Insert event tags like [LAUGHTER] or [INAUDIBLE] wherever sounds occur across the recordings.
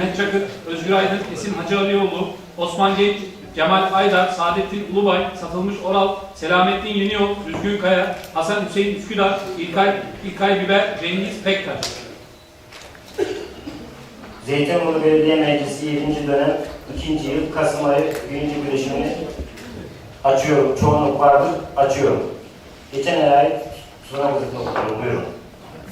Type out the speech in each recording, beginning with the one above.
Mehmet Çakır, Özgür Aydın, Esin Hacı Alioğlu, Osman Genç, Cemal Aydar, Saadettin Ulubay, Satılmış Oral, Selamettin Yeniyol, Düzgün Kaya, Hasan Hüseyin Üsküdar, İlkay, İlkay Biber, Cengiz Pektaş. Zeytinburnu Belediye Meclisi 7. dönem 2. yıl Kasım ayı birinci birleşimini açıyorum. Çoğunluk vardır, açıyorum. Geçen ay ait sunan gazetini okuyorum. Buyurun.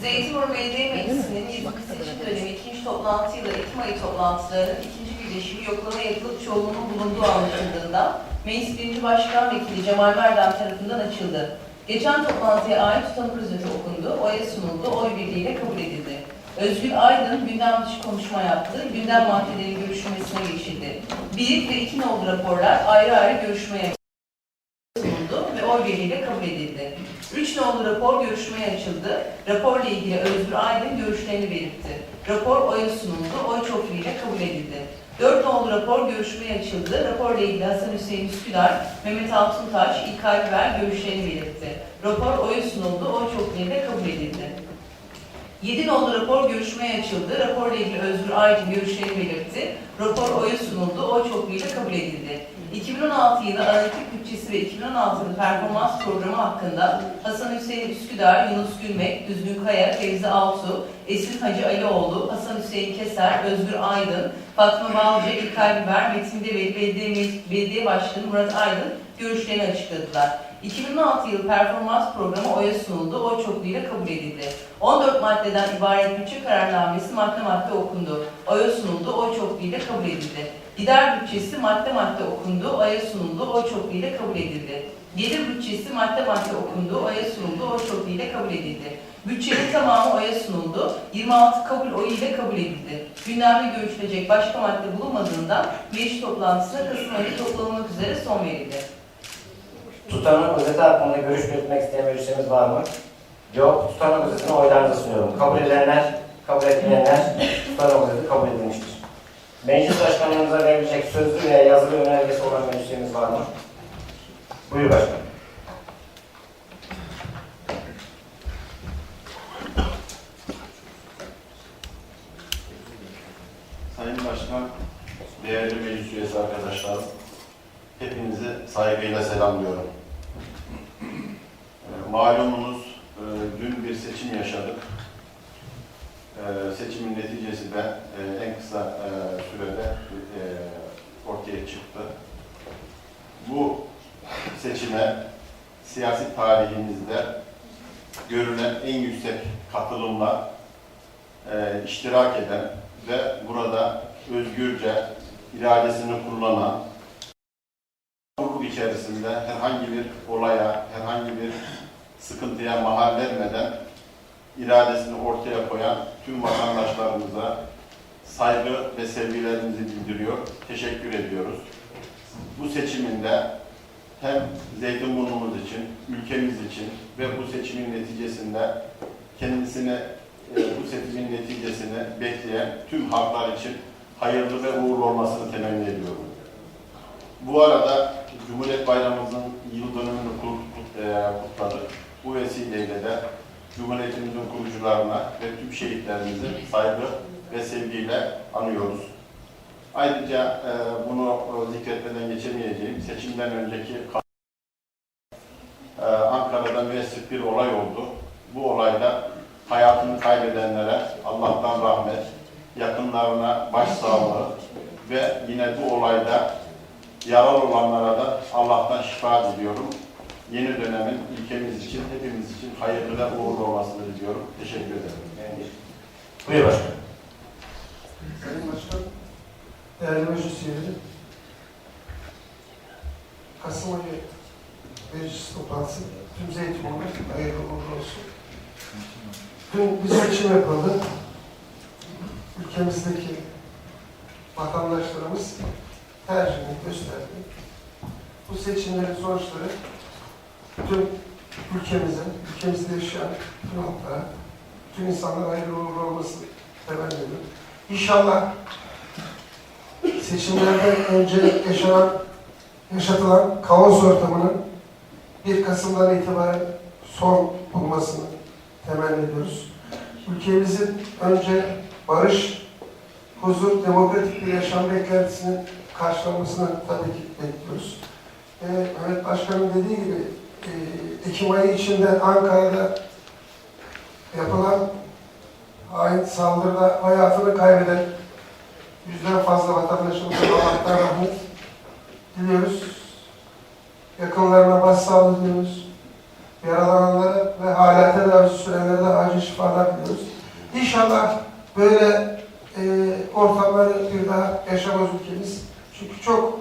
Zeytinburnu Belediye Meclisi'nin 20. seçim dönemi ikinci toplantıyla Ekim ayı toplantılarının ikinci birleşimi yoklama yapılıp çoğunluğun bulunduğu anlaşıldığında Meclis Birinci Başkan Vekili Cemal Merdem tarafından açıldı. Geçen toplantıya ait tutanık özeti okundu, oya sunuldu, oy birliğiyle kabul edildi. Özgür Aydın gündem dışı konuşma yaptı, gündem maddeleri görüşülmesine geçildi. 1 ve 2 nolu raporlar ayrı ayrı görüşmeye sunuldu ve oy birliğiyle kabul edildi. Üç nolu rapor görüşmeye açıldı. Raporla ilgili Özgür Aydın görüşlerini belirtti. Rapor oya sunuldu, oy çokluğuyla kabul edildi. Dört nolu rapor görüşmeye açıldı. Raporla ilgili Hasan Hüseyin Üsküdar, Mehmet Altuntaş, İlkay Biber görüşlerini belirtti. Rapor oya sunuldu, oy çokluğuyla kabul edildi. 7 nolu rapor görüşmeye açıldı. Raporla ilgili Özgür Aydın görüşlerini belirtti. Rapor oya sunuldu, oy çokluğuyla kabul edildi. 2016 yılı analitik bütçesi ve 2016 yılı performans programı hakkında Hasan Hüseyin Üsküdar, Yunus Gülmek, Düzgün Kaya, Fevzi Altu, Esin Hacı Alioğlu, Hasan Hüseyin Keser, Özgür Aydın, Fatma Balcı, İlkay Biber, Metin Develi Belediye, Belediye Başkanı Murat Aydın görüşlerini açıkladılar. 2016 yılı performans programı oya sunuldu, oy çokluğuyla kabul edildi. 14 maddeden ibaret bütçe kararnamesi madde madde okundu. Oya sunuldu, oy çokluğuyla kabul edildi. Gider bütçesi madde madde okundu, oya sunuldu, oy çokluğuyla kabul edildi. Gelir bütçesi madde madde okundu, oya sunuldu, oy çokluğuyla kabul edildi. Bütçenin tamamı oya sunuldu, 26 kabul oyu ile kabul edildi. Gündemde görüşülecek başka madde bulunmadığından meclis toplantısına Kasım ayı toplanmak üzere son verildi. Tutanın özeti hakkında görüş belirtmek isteyen meclisimiz var mı? Yok. Tutanın özetini oylarınıza sunuyorum. Kabul edenler, kabul etmeyenler tutanın özeti kabul edilmiştir. Meclis başkanlarımıza verilecek sözlü veya yazılı önergesi olan meclisimiz var mı? Buyur başkanım. Sayın Başkan, değerli meclis üyesi arkadaşlarım, hepinizi saygıyla selamlıyorum. Ee, Malumunuz e, dün bir seçim yaşadık. Ee, Seçimin neticesi de e, en kısa e, sürede e, ortaya çıktı. Bu seçime siyasi tarihimizde görülen en yüksek katılımla e, iştirak eden ve burada özgürce iradesini kullanan, hukuk içerisinde herhangi bir olaya, herhangi bir sıkıntıya mahal vermeden iradesini ortaya koyan tüm vatandaşlarımıza saygı ve sevgilerimizi bildiriyor, teşekkür ediyoruz. Bu seçiminde hem Zeytinburnumuz için, ülkemiz için ve bu seçimin neticesinde kendisine e, bu seçimin neticesini bekleyen tüm halklar için hayırlı ve uğurlu olmasını temenni ediyorum. Bu arada Cumhuriyet Bayramımızın yıl dönümünü e, kutladık. Bu vesileyle de Cumhuriyetimizin kurucularına ve tüm şehitlerimizi saygı ve sevgiyle anıyoruz. Ayrıca e, bunu e, zikretmeden geçemeyeceğim. Seçimden önceki e, Ankara'da müessif bir olay oldu. Bu olayda hayatını kaybedenlere Allah'tan rahmet, yakınlarına başsağlığı ve yine bu olayda yaralı olanlara da Allah'tan şifa diliyorum. Yeni dönemin ülkemiz için, hepimiz için hayırlı ve uğurlu olmasını diliyorum. Teşekkür ederim. Buyur başkanım. Sayın Başkan, değerli meclis üyeleri, Kasım ayı meclis toplantısı tüm Zeytinburnu hayırlı uğurlu olsun. Dün bir seçim yapıldı. Ülkemizdeki vatandaşlarımız tercihini gösterdi. Bu seçimlerin sonuçları tüm ülkemize, ülkemizde yaşayan tüm halklara, tüm insanlara hayırlı uğurlu olmasını temenni ediyorum. İnşallah seçimlerden önce yaşanan, yaşatılan kaos ortamının 1 Kasım'dan itibaren son bulmasını temenni ediyoruz. Ülkemizin önce barış huzur, demokratik bir yaşam beklentisinin karşılanmasını tabii ki bekliyoruz. Ee, Mehmet Başkan'ın dediği gibi e, Ekim ayı içinde Ankara'da yapılan hain saldırıda hayatını kaybeden yüzden fazla vatandaşımıza Allah'tan rahmet diliyoruz. Yakınlarına başsağlığı diliyoruz. Yaralananlara ve hala tedavisi sürenlere de acil şifalar diliyoruz. İnşallah böyle e, ortamları bir daha yaşamaz ülkemiz. Çünkü çok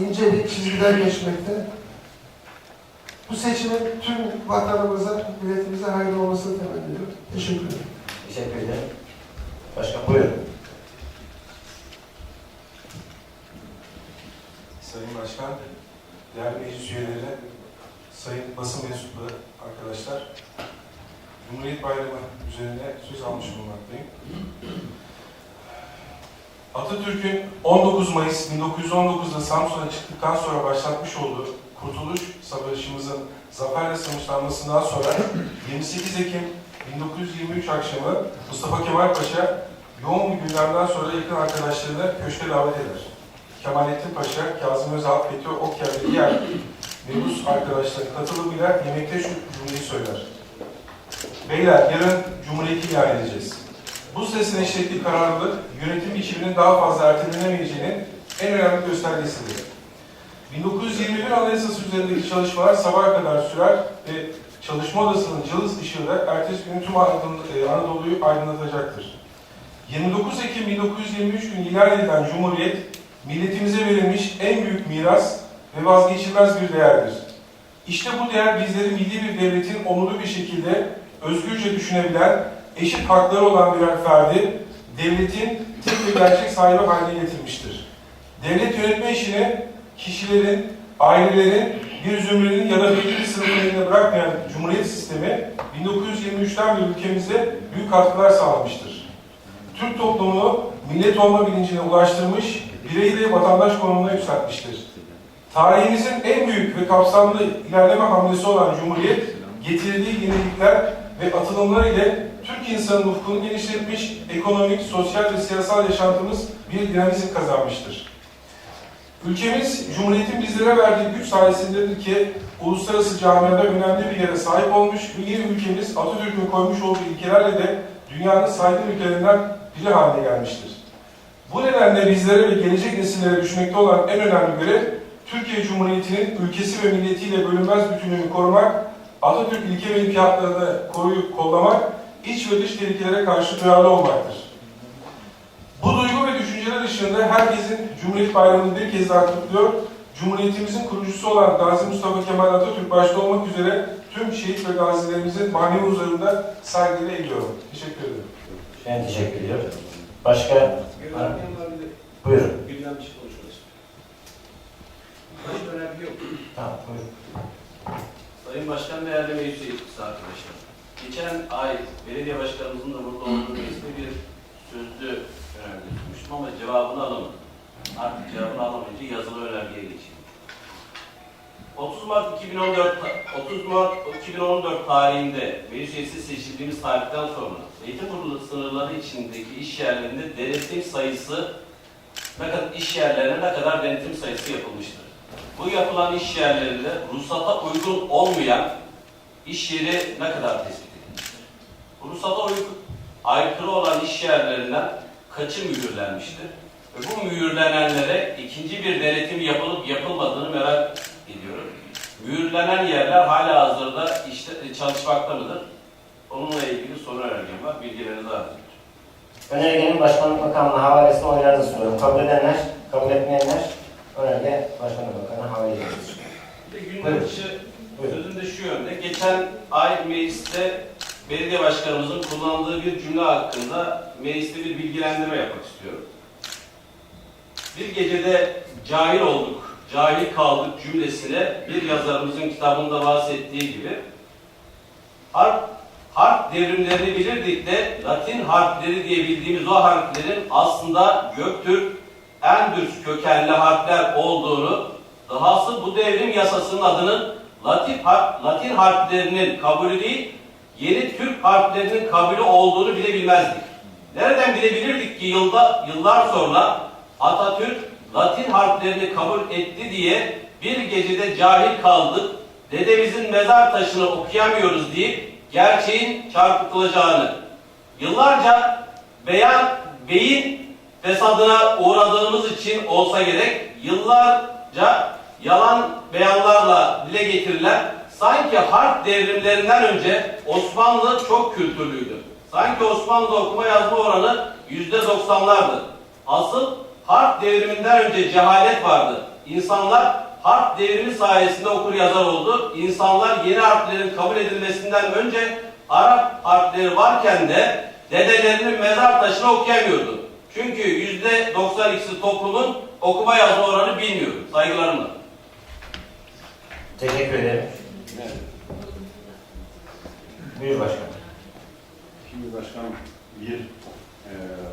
ince bir çizgiden geçmekte. Bu seçimin tüm vatanımıza, milletimize hayırlı olmasını temenni ediyorum. Teşekkür ederim. Teşekkür ederim. Başkan buyurun. Sayın Başkan, değerli meclis üyeleri, sayın basın mensupları, arkadaşlar, Cumhuriyet Bayramı üzerine söz almış bulunmaktayım. Atatürk'ün 19 Mayıs 1919'da Samsun'a çıktıktan sonra başlatmış olduğu Kurtuluş Savaşımızın zaferle sonuçlanmasından sonra 28 Ekim 1923 akşamı Mustafa Kemal Paşa yoğun bir gündemden sonra yakın arkadaşlarını köşke davet eder. Kemalettin Paşa, Kazım Özal, Fethi Okyar ve diğer mebus arkadaşların katılımıyla yemekte şu cümleyi söyler. Beyler yarın Cumhuriyeti ilan edeceğiz. Bu sesin eşitliği kararlılık, yönetim biçiminin daha fazla ertelenemeyeceğinin en önemli göstergesidir. 1921 Anayasası üzerindeki çalışmalar sabaha kadar sürer ve çalışma odasının cılız ışığı da ertesi gün tüm e, Anadolu'yu aydınlatacaktır. 29 Ekim 1923 günü ilan edilen Cumhuriyet, milletimize verilmiş en büyük miras ve vazgeçilmez bir değerdir. İşte bu değer bizleri milli bir devletin onurlu bir şekilde özgürce düşünebilen, eşit hakları olan birer ferdi, devletin tek ve gerçek sahibi haline getirmiştir. Devlet yönetme işini kişilerin, ailelerin, bir zümrenin ya da belli bir eline bırakmayan Cumhuriyet sistemi 1923'ten beri ülkemize büyük katkılar sağlamıştır. Türk toplumunu millet olma bilincine ulaştırmış, bireyi de vatandaş konumuna yükseltmiştir. Tarihimizin en büyük ve kapsamlı ilerleme hamlesi olan Cumhuriyet, getirdiği yenilikler ve atılımlar ile Türk insanının ufkunu genişletmiş, ekonomik, sosyal ve siyasal yaşantımız bir dinamizm kazanmıştır. Ülkemiz, Cumhuriyet'in bizlere verdiği güç sayesindedir ki uluslararası camiada önemli bir yere sahip olmuş ve yeni ülkemiz Atatürk'ün koymuş olduğu ilkelerle de dünyanın saygın ülkelerinden biri haline gelmiştir. Bu nedenle bizlere ve gelecek nesillere düşmekte olan en önemli görev, Türkiye Cumhuriyeti'nin ülkesi ve milletiyle bölünmez bütünlüğünü korumak, Atatürk ilke ve ilkiyatlarını koruyup kollamak, iç ve dış tehlikelere karşı duyarlı olmaktır. Işığında herkesin Cumhuriyet Bayramı'nı bir kez daha kutluyor. Cumhuriyetimizin kurucusu olan Gazi Mustafa Kemal Atatürk başta olmak üzere tüm şehit ve gazilerimizin manevi huzurunda saygıyla eğiliyorum. Teşekkür ederim. Ben teşekkür ediyorum. Başka? Buyurun. Gündem dışı konuşuyoruz. Başka önemli yok. Tamam, buyurun. Sayın Başkan değerli meclis üyesi arkadaşlar. Geçen ay belediye başkanımızın da burada olduğu mecliste bir sözlü önerge sunmuştum ama cevabını alamadım. Artık cevabını alamayınca yazılı önergeye geçeyim. 30 Mart 2014 30 Mart 2014 tarihinde meclis üyesi seçildiğimiz tarihten sonra Zeytinburnu sınırları içindeki iş yerlerinde denetim sayısı ne kadar iş yerlerine ne kadar denetim sayısı yapılmıştır. Bu yapılan iş yerlerinde ruhsata uygun olmayan iş yeri ne kadar tespit edilmiştir? Ruhsata uygun, aykırı olan iş yerlerinden kaçı mühürlenmiştir? Ve bu mühürlenenlere ikinci bir denetim yapılıp yapılmadığını merak ediyorum. Mühürlenen yerler hala hazırda işte, çalışmakta mıdır? Onunla ilgili soru önergem var. Bilgilerinizi arzuyorum. Önergenin Başkanlık Bakanlığı'na havalesini oylarınıza sunuyorum. Kabul edenler, kabul etmeyenler önerge Başkanlık Bakanlığı'na havale de gündem dışı Buyurun. sözüm de şu yönde. Geçen ay mecliste belediye başkanımızın kullandığı bir cümle hakkında mecliste bir bilgilendirme yapmak istiyorum. Bir gecede cahil olduk, cahil kaldık cümlesine bir yazarımızın kitabında bahsettiği gibi harf, harf devrimlerini bilirdik de Latin harfleri diye bildiğimiz o harflerin aslında Göktürk, Endüs kökenli harfler olduğunu Dahası bu devrim yasasının adının Latin, har- Latin harflerinin kabulü değil, yeni Türk harflerinin kabulü olduğunu bile bilmezdik. Nereden bilebilirdik ki yılda yıllar sonra Atatürk Latin harflerini kabul etti diye bir gecede cahil kaldık, dedemizin mezar taşını okuyamıyoruz deyip gerçeğin çarpıtılacağını. Yıllarca beyan, beyin fesadına uğradığımız için olsa gerek, yıllarca yalan beyanlarla dile getirilen sanki harf devrimlerinden önce Osmanlı çok kültürlüydü. Sanki Osmanlı'da okuma yazma oranı yüzde doksanlardı. Asıl harf devriminden önce cehalet vardı. İnsanlar harf devrimi sayesinde okur yazar oldu. İnsanlar yeni harflerin kabul edilmesinden önce Arap harfleri varken de dedelerinin mezar taşını okuyamıyordu. Çünkü yüzde 92'si toplumun okuma yazma oranı bilmiyor. Saygılarımla. Teşekkür ederim. Buyur başkanım. Şimdi başkanım bir e,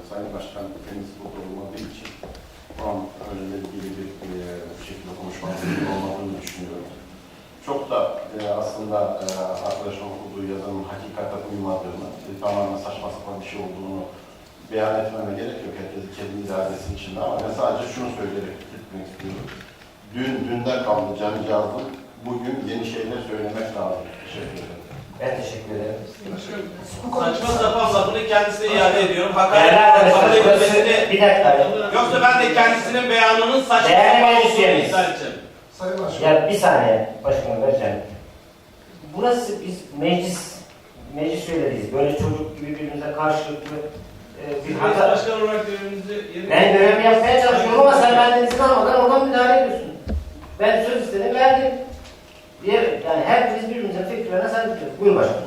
Sayın Başkan kendisi burada olmadığı için o an öyle bir e, bu şekilde konuşmanın olmadığını düşünüyorum. Çok da e, aslında e, arkadaşın okuduğu yazının hakikate uymadığını, e, tamamen saçma sapan bir şey olduğunu beyan etmeme gerek yok. Herkes kendi iradesi içinde ama ben sadece şunu söyleyerek gitmek istiyorum. Dün, dünden kaldı cancağızım. Bugün yeni şeyler söylemek lazım. Teşekkür ederim. Ben teşekkür ederim. Saçma sapan lafını kendisine iade ediyorum. Değerli Hakaret kabul arkadaşlar, burası edilmesini bir dakika. Yoksa ben de kendisinin beyanının saçma Değerli sapan olduğunu meclislerimiz. iddia edeceğim. Sayın Başkan. Ya bir saniye başkanım vereceğim. Burası biz meclis, meclis üyeleriyiz. Böyle çocuk gibi birbirimize karşılıklı e, bir hata. Başkan olarak görevinizi yerine Ben görevimi yapmaya çalışıyorum ama sen benden izin almadan oradan müdahale ediyorsun. Ben söz istedim verdim. Diğer, yani herkes birbirimizin fikirlerine saygı duyuyor. Buyur başkanım.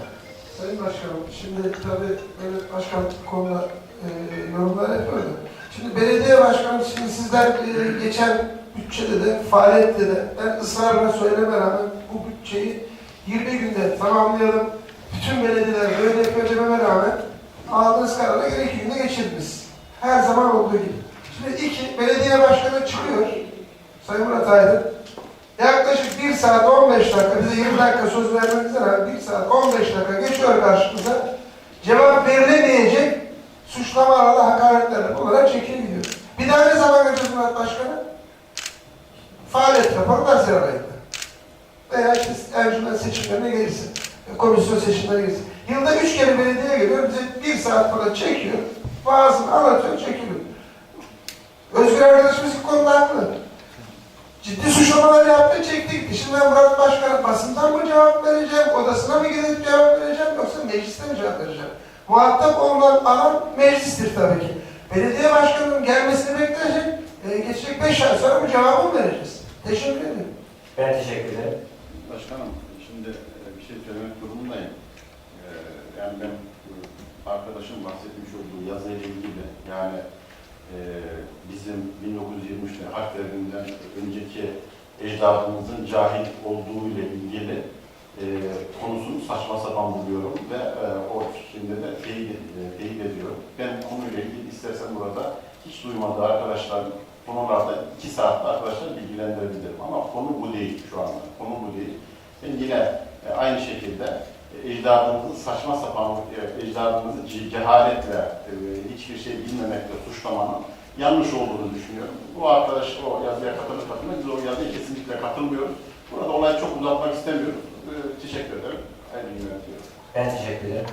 Sayın Başkanım, şimdi tabii böyle başkan konuda e, yorumlar yapıyordu. Şimdi belediye başkanı, şimdi sizler e, geçen bütçede de, faaliyette de ben ısrarla söyleme rağmen bu bütçeyi 20 günde tamamlayalım. Bütün belediyeler böyle yapıyor rağmen aldığınız kararı gene iki günde geçirdiniz. Her zaman olduğu gibi. Şimdi iki, belediye başkanı çıkıyor. Sayın Murat Aydın. Yaklaşık 1 saat 15 dakika, bize 20 dakika söz vermenize rağmen 1 saat 15 dakika geçiyor karşımıza. Cevap verilemeyecek suçlamalarla, hakaretlerle olarak çekiliyor. Bir daha ne zaman göreceğiz Murat Başkanı? Faaliyet raporu Haziran ayında. Veya işte encümen seçimlerine gelirsin. Komisyon seçimlerine gelirsin. Yılda üç kere belediye geliyor, bize bir saat falan çekiyor. Vaazını anlatıyor, çekiliyor. Özgür arkadaşımız konuda haklı. Ciddi suçlamalar yaptı, çekti gitti. Şimdi ben Murat Başkan'a basından mı cevap vereceğim, odasına mı gidip cevap vereceğim, yoksa mecliste mi cevap vereceğim? Muhatap olunan alan meclistir tabii ki. Belediye başkanının gelmesini bekleyecek, e, geçecek beş ay sonra bu cevabı mı vereceğiz? Teşekkür ederim. Ben teşekkür ederim. Başkanım, şimdi e, bir şey söylemek durumundayım. E, Yani ben e, arkadaşım bahsetmiş olduğu yazıyla ilgili yani e, bizim 1923'te harf önceki ecdadımızın cahil olduğu ile ilgili e, konusunu saçma sapan buluyorum ve e, o fikrinde de teyit, e, teyit ediyorum. Ben konuyla ilgili istersen burada hiç duymadığı arkadaşlar konularda iki saatte arkadaşlar bilgilendirebilirim ama konu bu değil şu anda. Konu bu değil. Ben yine e, aynı şekilde e, ecdadımızın saçma sapan, e, ecdadımızı ce- cehaletle, e, hiçbir şey bilmemekle suçlamanın yanlış olduğunu düşünüyorum. Bu arkadaş o yazıya katılır katılmaz, biz o yazıya kesinlikle katılmıyoruz. Burada olayı çok uzatmak istemiyoruz. E, teşekkür ederim. Hayırlı günler diliyorum. Ben teşekkür ederim.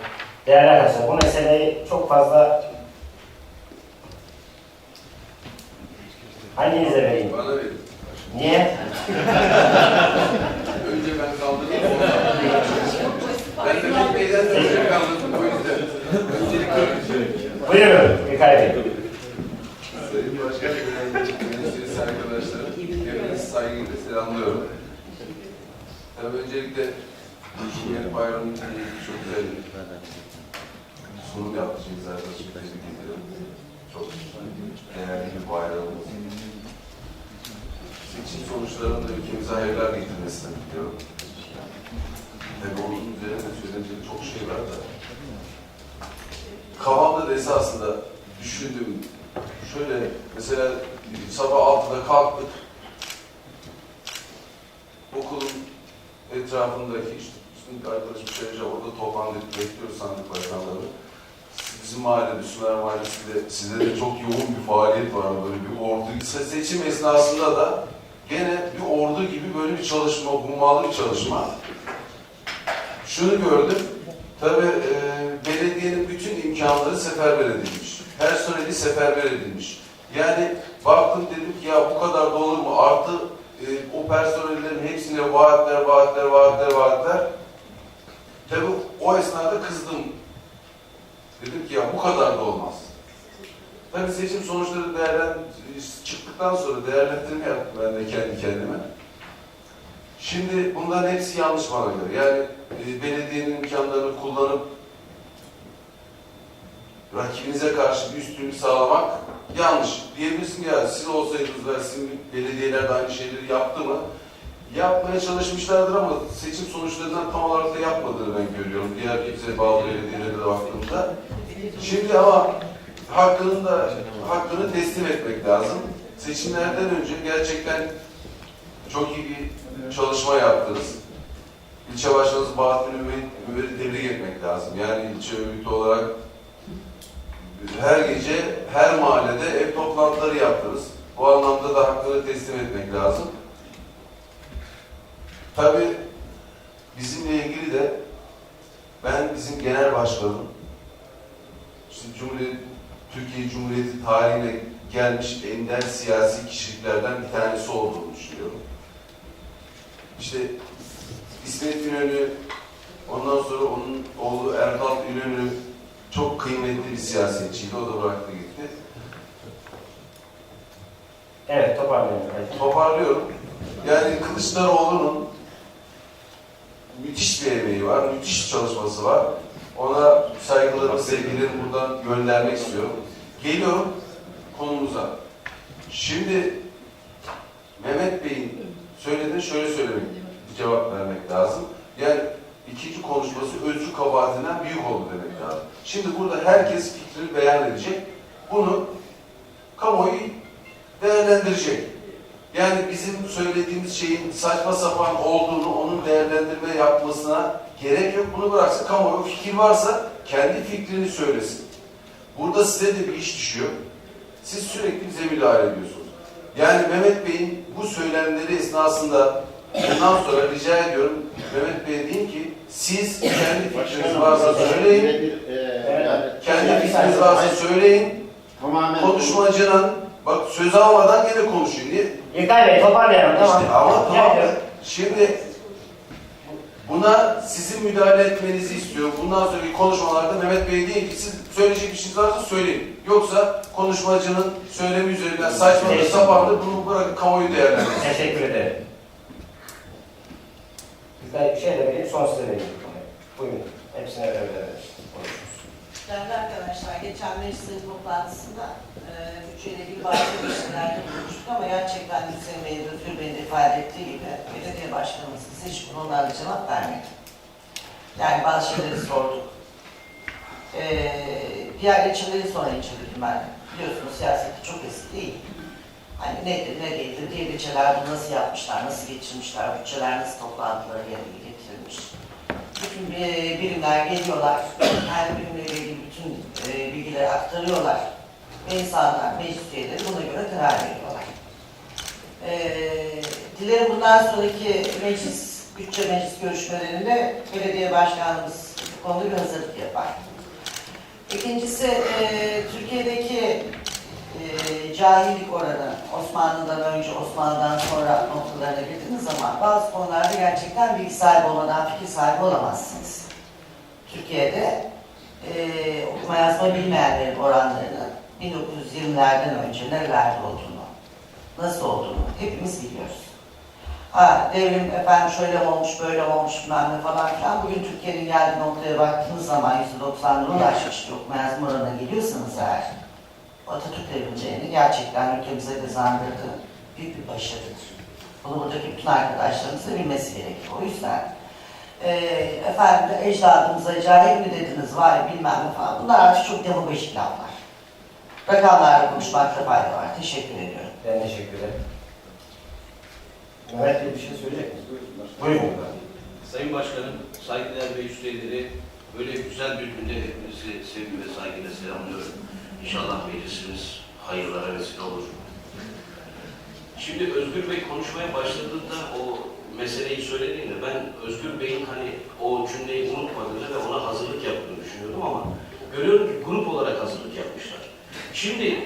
Değerli arkadaşlar bu meseleyi çok fazla hanginize vereyim? Bana verin. Niye? Önce ben kaldırdım. Ben de çok beyden önce kaldırdım o yüzden. Öncelikle Buyurun İlkay Bey. Sayın Başkan, meclis arkadaşlarım, hepinizi saygıyla selamlıyorum. Tabii öncelikle Bayramı'nın ilgili çok güzel sunum yapmışsınız arkadaşım. Tebrik ederim. Çok değerli bir bayramımız. Seçim sonuçlarının da ülkemize hayırlar getirmesini diliyorum. Tabii onun üzerinde söylenecek çok şey var da. Kafamda da esasında düşündüm. Şöyle mesela sabah 6'da kalktık. Okulun etrafındaki işte bir arkadaşım söyleyeceğim orada toplandık bekliyoruz sandık başkanlarını. bizim mahallede, Sümer Mahallesi'nde sizde de çok yoğun bir faaliyet var. Böyle bir ordu. Se- Seçim esnasında da gene bir ordu gibi böyle bir çalışma, hummalı bir çalışma. Şunu gördüm. Tabii e, belediyenin bütün imkanları seferber edilmiş. Personeli seferber edilmiş. Yani baktım dedim ki ya bu kadar da olur mu? Artı e, o personellerin hepsine vaatler, vaatler, vaatler, vaatler. Tabii o esnada kızdım. Dedim ki ya bu kadar da olmaz. Tabii seçim sonuçları değerlen çıktıktan sonra değerlendirme yaptım ben de kendi kendime. Şimdi bunların hepsi yanlış bana göre. Yani e, belediyenin imkanlarını kullanıp rakibinize karşı bir üstünlük sağlamak yanlış. Diyebilirsin ya siz olsaydınız ve sizin belediyeler aynı şeyleri yaptı mı? Yapmaya çalışmışlardır ama seçim sonuçlarından tam olarak da yapmadığını ben görüyorum. Diğer bize bağlı belediyelere de baktığımda. Şimdi ama hakkını da hakkını teslim etmek lazım. Seçimlerden önce gerçekten çok iyi bir çalışma yaptınız. İlçe başkanımız Bahattin Ümer'i tebrik etmek lazım. Yani ilçe örgütü olarak her gece, her mahallede ev toplantıları yaptınız. Bu anlamda da hakkını teslim etmek lazım. Tabii bizimle ilgili de ben bizim genel başkanım, işte Cumhuriyet, Türkiye Cumhuriyeti tarihine gelmiş ender siyasi kişiliklerden bir tanesi olduğunu düşünüyorum. İşte İsmet İnönü, ondan sonra onun oğlu Erdal İnönü çok kıymetli bir siyasetçiydi. O da bıraktı gitti. Evet toparlayalım. Evet. Toparlıyorum. Yani Kılıçdaroğlu'nun müthiş bir emeği var, müthiş çalışması var. Ona saygılarımı, sevgilerimi buradan göndermek istiyorum. Geliyorum konumuza. Şimdi Mehmet Bey'in söylediğini şöyle söylemek, cevap vermek lazım. Yani ikinci konuşması özcü kabahatinden büyük oldu demek lazım. Şimdi burada herkes fikrini beyan edecek. Bunu kamuoyu değerlendirecek. Yani bizim söylediğimiz şeyin saçma sapan olduğunu, onun değerlendirme yapmasına gerek yok. Bunu bıraksın. Kamuoyu fikir varsa kendi fikrini söylesin. Burada size de bir iş düşüyor. Siz sürekli bize müdahale ediyorsunuz. Yani Mehmet Bey'in bu söylemleri esnasında bundan sonra rica ediyorum Mehmet Bey'e deyin ki siz kendi fikriniz varsa söyleyin. Kendi fikriniz varsa söyleyin. Konuşmacının bak söz almadan gene konuşuyor. Niye? İlkay Bey toparlayalım tamam. İşte ama tamam. Şimdi buna sizin müdahale etmenizi istiyorum. Bundan sonraki konuşmalarda Mehmet Bey deyin ki siz söyleyecek bir şeyiniz varsa söyleyin. Yoksa konuşmacının söylemi üzerinden saçmalık Teşekkür. sapanlık bunu bırakın kamuoyu değerlendirsin. Teşekkür ederim. İlkay bir şey de vereyim sonra size vereyim. Buyurun. Hepsine konuşuruz. Değerli arkadaşlar, geçen meclisin toplantısında e, bütçeyle ilgili bazı eleştirilerde bulmuştuk ama gerçekten Hüseyin Bey'in Özgür Bey'in de ifade ettiği gibi belediye başkanımızın hiç bunlarla cevap vermedi. Yani bazı şeyleri sorduk. E, diğer ilçeleri sonra inceledim ben. Biliyorsunuz siyaseti çok eski değil. Hani nedir, ne değildir, diğer ilçeler nasıl yapmışlar, nasıl geçirmişler, bütçeler nasıl toplantıları yerine getirilmiş. Bütün e, birimler geliyorlar, her birimle ilgili bütün e, bilgileri aktarıyorlar. Ve insanlar, meclis buna göre karar veriyorlar. E, dilerim bundan sonraki meclis, bütçe meclis görüşmelerinde belediye başkanımız bu bir hazırlık yapar. İkincisi, e, Türkiye'deki e, cahillik oranı Osmanlı'dan önce, Osmanlı'dan sonra noktalarına girdiğiniz zaman bazı konularda gerçekten bilgi sahibi olmadan fikir sahibi olamazsınız. Türkiye'de e, okuma yazma bilmeyenlerin oranlarını 1920'lerden önce nerelerde olduğunu, nasıl olduğunu hepimiz biliyoruz. Ha devrim efendim şöyle olmuş, böyle olmuş bilmem ne falan filan. Bugün Türkiye'nin geldiği noktaya baktığınız zaman %90'lara ulaşmış bir okuma yazma oranına geliyorsanız eğer Atatürk devrimcilerini gerçekten ülkemize kazandırdığı büyük bir başarıdır. Bunu buradaki bütün arkadaşlarımızın bilmesi gerekiyor. O yüzden e, efendim ecdadımıza cahil mi dediniz, vay bilmem ne falan. Bunlar artık çok demagojik laflar. Rakamlarla konuşmakta fayda var. Teşekkür ediyorum. Ben teşekkür ederim. Mehmet Bey bir şey söyleyecek misiniz? Buyurun. Sayın Başkanım, saygıdeğer meclis üyeleri, Böyle güzel bir günde hepinizi sevgi ve saygıyla selamlıyorum. İnşallah meclisimiz hayırlara vesile olur. Şimdi Özgür Bey konuşmaya başladığında o meseleyi söylediğinde ben Özgür Bey'in hani o cümleyi unutmadığını ve ona hazırlık yaptığını düşünüyordum ama görüyorum ki grup olarak hazırlık yapmışlar. Şimdi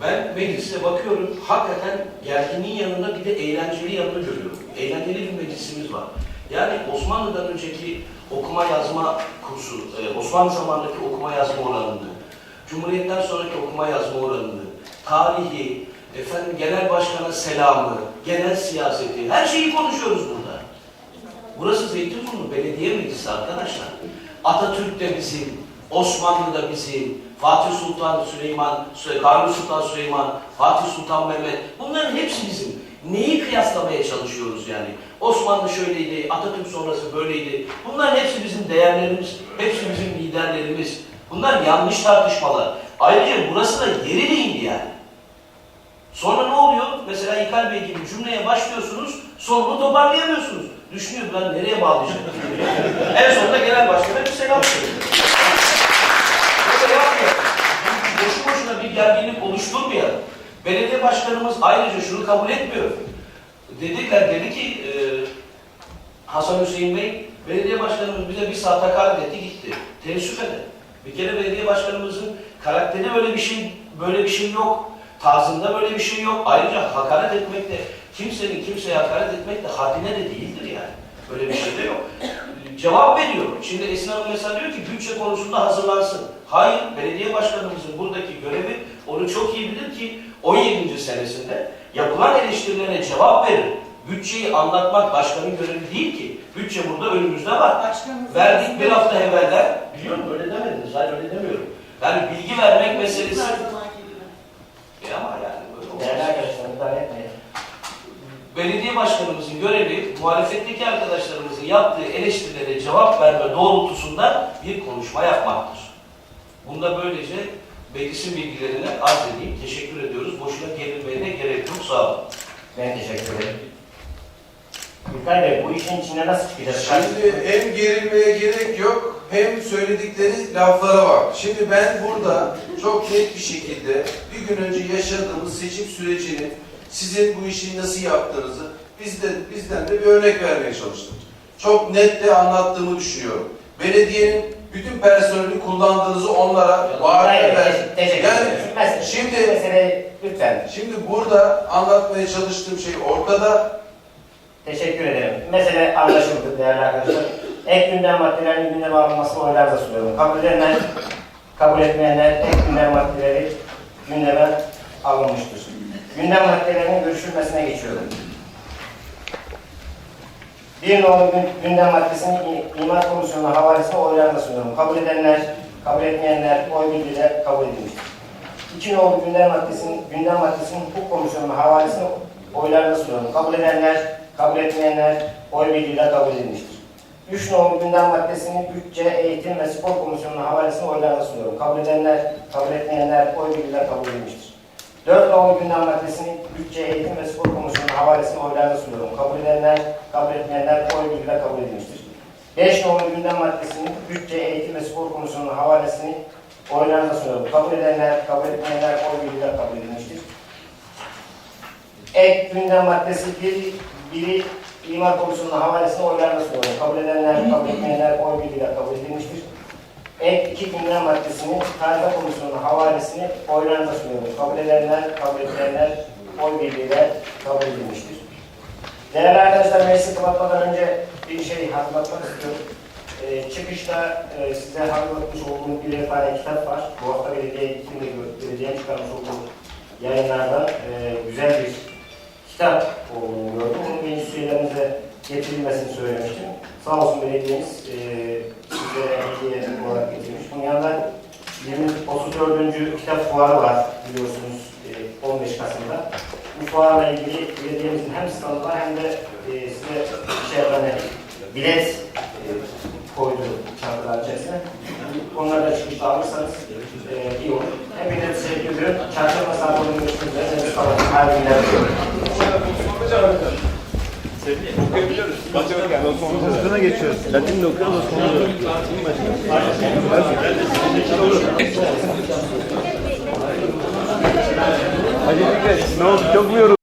ben meclise bakıyorum, hakikaten gerginliğin yanında bir de eğlenceli yanını görüyorum. Eğlenceli bir meclisimiz var. Yani Osmanlı'dan önceki okuma yazma kursu, e, Osmanlı zamanındaki okuma yazma oranını, Cumhuriyet'ten sonraki okuma yazma oranını, tarihi, efendim genel başkana selamı, genel siyaseti, her şeyi konuşuyoruz burada. Burası Zeytinburnu Belediye Meclisi arkadaşlar. Atatürk de bizim, Osmanlı da bizim, Fatih Sultan Süleyman, Sü- Kanuni Sultan Süleyman, Fatih Sultan Mehmet, bunların hepsi bizim. Neyi kıyaslamaya çalışıyoruz yani? Osmanlı şöyleydi, Atatürk sonrası böyleydi. Bunların hepsi bizim değerlerimiz, hepsi bizim liderlerimiz. Bunlar yanlış tartışmalar. Ayrıca burası da yeri değildi yani. Sonra ne oluyor? Mesela İlkay Bey gibi cümleye başlıyorsunuz, sonunu toparlayamıyorsunuz. Düşünüyor ben nereye bağlayacağım? [LAUGHS] en sonunda genel başkana bir selam söylüyor. Boşu boşuna bir gerginlik oluşturmayalım. Belediye başkanımız ayrıca şunu kabul etmiyor. Dediler, dedi ki e, Hasan Hüseyin Bey, belediye başkanımız bize bir saat hakaret etti gitti. Teessüf ederim. Bir kere belediye başkanımızın karakteri böyle bir şey, böyle bir şey yok. Tarzında böyle bir şey yok. Ayrıca hakaret etmek de, kimsenin kimseye hakaret etmek de haddine de değildir yani. Böyle bir şey de yok. Cevap veriyor. Şimdi Esin Hanım mesela diyor ki bütçe konusunda hazırlansın. Hayır, belediye başkanımızın buradaki görevi onu çok iyi bilir ki 17. senesinde yapılan eleştirilere cevap verir. Bütçeyi anlatmak başkanın görevi değil ki. Bütçe burada önümüzde var. Başkanımız Verdik bir hafta evvelden. Biliyorum öyle demediniz. Hayır öyle demiyorum. Yani bilgi vermek meselesi. E ama yani böyle olmaz. Değerli arkadaşlar müdahale etmeyin. Belediye başkanımızın görevi muhalefetteki arkadaşlarımızın yaptığı eleştirilere cevap verme doğrultusunda bir konuşma yapmaktır. Bunda böylece meclisin bilgilerine arz edeyim. Teşekkür ediyoruz. Boşuna gerilmeye de gerek yok. Sağ olun. Ben teşekkür ederim. İlkay Bey bu işin içine nasıl çıkacağız? Şimdi hem gerilmeye gerek yok hem söyledikleri laflara bak. Şimdi ben burada çok net bir şekilde bir gün önce yaşadığımız seçim sürecini sizin bu işi nasıl yaptığınızı bizde, bizden de bir örnek vermeye çalıştım. Çok net de anlattığımı düşünüyorum. Belediyenin bütün personelini kullandığınızı onlara vaat eder. Yani. Mes- şimdi- meseleyi lütfen Şimdi burada anlatmaya çalıştığım şey ortada. teşekkür ederim. Mesele anlaşıldı değerli arkadaşlar. Ek gündem maddelerinin gündeme alınmasını oylarla sunuyorum. Kabul edenler, kabul etmeyenler ek gündem maddeleri gündeme alınmıştır. Gündem maddelerinin görüşülmesine geçiyorum. Bir nolu gün- gündem maddesinin İ- İmar Komisyonu'na havalesine oylarla sunuyorum. Kabul edenler, kabul etmeyenler oy birliğiyle kabul edilmiştir. İki nolu gündem maddesinin, gündem maddesinin hukuk komisyonuna havalesine oylarla sunuyorum. Kabul edenler, kabul etmeyenler oy birliğiyle kabul edilmiştir. Üç nolu gündem maddesinin bütçe, eğitim ve spor komisyonuna havalesine oylarla sunuyorum. Kabul edenler, kabul etmeyenler oy birliğiyle kabul edilmiştir. Dört nolu gündem maddesinin bütçe, eğitim ve spor komisyonuna havalesine oylarla sunuyorum. Kabul edenler, kabul etmeyenler oy birliğiyle kabul edilmiştir. Beş nolu gündem maddesinin bütçe, eğitim ve spor komisyonuna havalesini oylarla sunuyorum. Kabul edenler, kabul etmeyenler oy birliğiyle kabul edilmiştir. Ek gündem maddesi bir, biri İmar Komisyonu'na havalesini oylarla sunuyorum. Kabul edenler, kabul etmeyenler oy birliğiyle kabul edilmiştir. Ek iki gündem maddesinin Tarife Komisyonu'na havalesini oylarla sunuyorum. Kabul edenler, kabul etmeyenler oy birliğiyle kabul edilmiştir. Değerli arkadaşlar, meclisi kapatmadan önce bir şey hatırlatmak istiyorum. Ee, çıkışta e, size hazırlatmış olduğum bir tane kitap var. Bu hafta belediye gittiğimde belediyenin çıkarmış olduğu yayınlardan e, güzel bir kitap olduğunu gördüm. Üyelerimize getirilmesini söylemiştim. Sağ olsun belediyemiz e, sizlere hediye olarak getirmiş. Bunun yanında 20 34. kitap fuarı var biliyorsunuz e, 15 Kasım'da. Bu fuarla ilgili belediyemizin hem standı var hem de e, size şey yapan bilet e, koydu çantalar içerisine. Onları da çıkışta alırsanız e, iyi olur. Hepinize teşekkür ediyorum. Çarşamba saat 10'da görüşmek üzere. Hayırlı günler diliyorum. Okuyabiliyoruz. Hızına geçiyoruz. Latin de okuyoruz, Osmanlı da Hadi Fikret, ne oldu? Çok mu yoruldun?